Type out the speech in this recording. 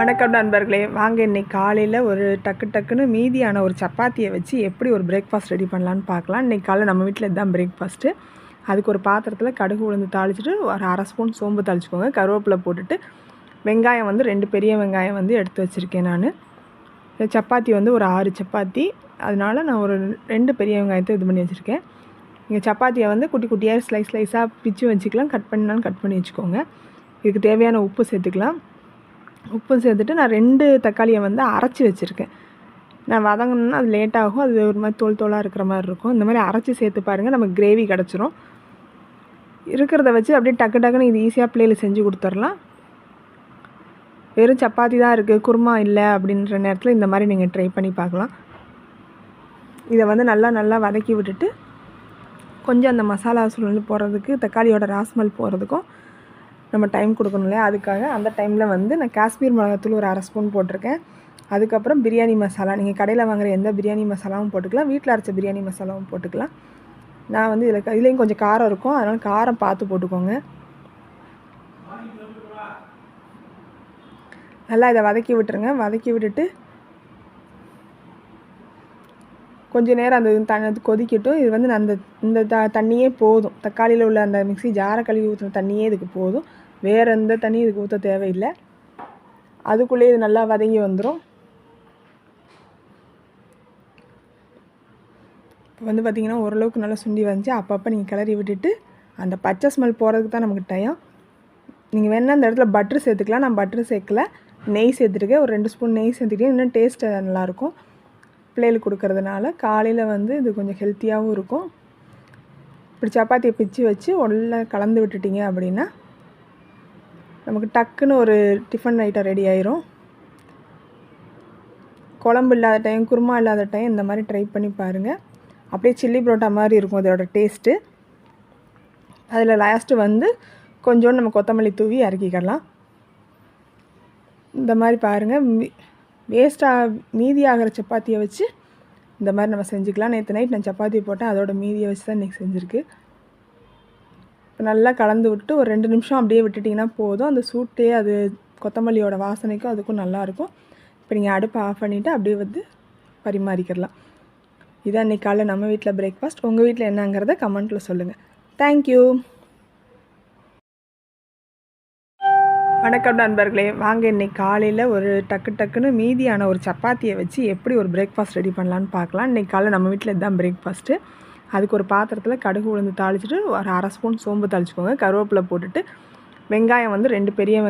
வணக்கம் நண்பர்களே. வாங்க இன்னைக்கு காலையில் ஒரு டக்கு டக்குன்னு மீதியான ஒரு சப்பாத்தியை வச்சு எப்படி ஒரு பிரேக்ஃபாஸ்ட் ரெடி பண்ணலான்னு பார்க்கலாம். இன்றைக்கி காலையில் நம்ம வீட்டில் இதுதான் பிரேக்ஃபாஸ்ட்டு அதுக்கு ஒரு பாத்திரத்தில் கடுகு உளுந்து தாளிச்சிட்டு ஒரு அரை ஸ்பூன் சோம்பு தாளிச்சுக்கோங்க. கருவேப்பிலை போட்டுட்டு வெங்காயம் வந்து ரெண்டு பெரிய வெங்காயம் வந்து எடுத்து வச்சுருக்கேன் நான். சப்பாத்தி வந்து ஒரு ஆறு சப்பாத்தி. அதனால் நான் ஒரு ரெண்டு பெரிய வெங்காயத்தை இது பண்ணி வச்சுருக்கேன். நீங்கள் சப்பாத்தியை வந்து குட்டி குட்டியாக ஸ்லைஸ் ஸ்லைஸாக பிச்சு வச்சுக்கலாம். கட் பண்ணாலும் கட் பண்ணி வச்சுக்கோங்க. இதுக்கு தேவையான உப்பு சேர்த்துக்கலாம். உப்பும் சேர்த்துட்டு நான் ரெண்டு தக்காளியை வந்து அரைச்சி வச்சுருக்கேன். நான் வதங்கணும்னா அது லேட் ஆகும். அது ஒரு மாதிரி தோல் தோலாக இருக்கிற மாதிரி இருக்கும். இந்த மாதிரி அரைச்சி சேர்த்து பாருங்கள் நமக்கு கிரேவி கிடச்சிரும். இருக்கிறத வச்சு அப்படியே டக்கு டக்குன்னு இது ஈஸியாக பிள்ளைகளுக்கு செஞ்சு கொடுத்துர்லாம் வெறும் சப்பாத்தி தான் இருக்குது குருமா இல்லை அப்படின்ற நேரத்தில் இந்த மாதிரி நீங்கள் ட்ரை பண்ணி பார்க்கலாம். இதை வந்து நல்லா நல்லா வதக்கி விட்டுட்டு கொஞ்சம் அந்த மசாலா சூழல் போடுறதுக்கு தக்காளியோட ராஸ்மல் போகிறதுக்கும் நம்ம டைம் கொடுக்கணும் இல்லையா? அதுக்காக அந்த டைமில் வந்து நான் காஷ்மீர் மிளகாத்தூள் ஒரு அரை ஸ்பூன் போட்டிருக்கேன். அதுக்கப்புறம் பிரியாணி மசாலா நீங்கள் கடையில் வாங்குற எந்த பிரியாணி மசாலாவும் போட்டுக்கலாம். வீட்டில் அரைச்ச பிரியாணி மசாலாவும் போட்டுக்கலாம். நான் வந்து இதில் இதுலேயும் கொஞ்சம் காரம் இருக்கும். அதனால் காரம் பார்த்து போட்டுக்கோங்க. நல்லா இதை வதக்கி விட்டுருங்க. வதக்கி விட்டுட்டு கொஞ்சம் நேரம் அந்த தண்ணி கொதிக்கட்டும். இது வந்து அந்த இந்த த தண்ணியே போதும். தக்காளியில் உள்ள அந்த மிக்ஸி ஜாரை கழுவி ஊற்றுன தண்ணியே இதுக்கு போதும். வேறு எந்த தண்ணி இதுக்கு ஊற்ற தேவையில்லை. அதுக்குள்ளேயே இது நல்லா வதங்கி வந்துடும் இப்போ வந்து பார்த்திங்கன்னா ஓரளவுக்கு நல்லா சுண்டி வந்துச்சு. அப்பப்போ நீங்கள் கிளறி விட்டுட்டு அந்த பச்சை ஸ்மெல் போகிறதுக்கு தான் நமக்கு டைம் நீங்கள் வேணால் அந்த இடத்துல பட்ரு சேர்த்துக்கலாம். நான் பட்ரு சேர்க்கல. நெய் சேர்த்துருக்கேன். ஒரு ரெண்டு ஸ்பூன் நெய் சேர்த்துக்கிட்டேன் இன்னும் டேஸ்ட்டு நல்லாயிருக்கும். பிள்ளைகளுக்கு கொடுக்கறதுனால காலையில் வந்து இது கொஞ்சம் ஹெல்த்தியாகவும் இருக்கும். இப்படி சப்பாத்தியை பிச்சு வச்சு உள்ள கலந்து விட்டுட்டிங்க அப்படின்னா நமக்கு டக்குன்னு ஒரு டிஃபன் ஐட்டம் ரெடி ஆயிரும். குழம்பு இல்லாத டைம் குருமா இல்லாத டைம் இந்த மாதிரி ட்ரை பண்ணி பாருங்கள் அப்படியே சில்லி புரோட்டா மாதிரி இருக்கும் அதோட டேஸ்ட்டு அதில் லாஸ்ட்டு வந்து கொஞ்சோண்டு நம்ம கொத்தமல்லி தூவி இறக்கிக்கலாம். இந்த மாதிரி பாருங்கள் வேஸ்ட்டாக மீதி ஆகிற சப்பாத்தியை வச்சு இந்த மாதிரி நம்ம செஞ்சுக்கலாம். நேற்று நைட் நான் சப்பாத்தி போட்டேன். அதோட மீதியை வச்சு தான் இன்றைக்கி செஞ்சுருக்கு. நல்லா கலந்து விட்டு ஒரு ரெண்டு நிமிஷம் அப்படியே விட்டுட்டிங்கன்னா போதும். அந்த சூட்டே அது கொத்தமல்லியோட வாசனைக்கும் அதுக்கும் நல்லாயிருக்கும் இப்போ நீங்கள் அடுப்பை ஆஃப் பண்ணிவிட்டு அப்படியே வந்து பரிமாறிக்கிடலாம். இதான் இன்றைக்கி நம்ம வீட்டில் பிரேக்ஃபாஸ்ட் உங்கள் வீட்டில் என்னங்கிறத கமெண்ட்டில் சொல்லுங்கள் தேங்க்யூ வணக்கம் நண்பர்களே. வாங்க இன்னைக்கு காலையில் ஒரு டக்கு டக்குன்னு மீதியான ஒரு சப்பாத்தியை வச்சு எப்படி ஒரு பிரேக்ஃபாஸ்ட் ரெடி பண்ணலான்னு பார்க்கலாம். இன்றைக்கி காலையில் நம்ம வீட்டில் இதுதான் பிரேக்ஃபாஸ்ட்டு அதுக்கு ஒரு பாத்திரத்தில் கடுகு உளுந்து தாளிச்சிட்டு ஒரு அரை ஸ்பூன் சோம்பு தாளிச்சிக்கோங்க. கருவேப்பிலை போட்டுட்டு வெங்காயம் வந்து ரெண்டு பெரிய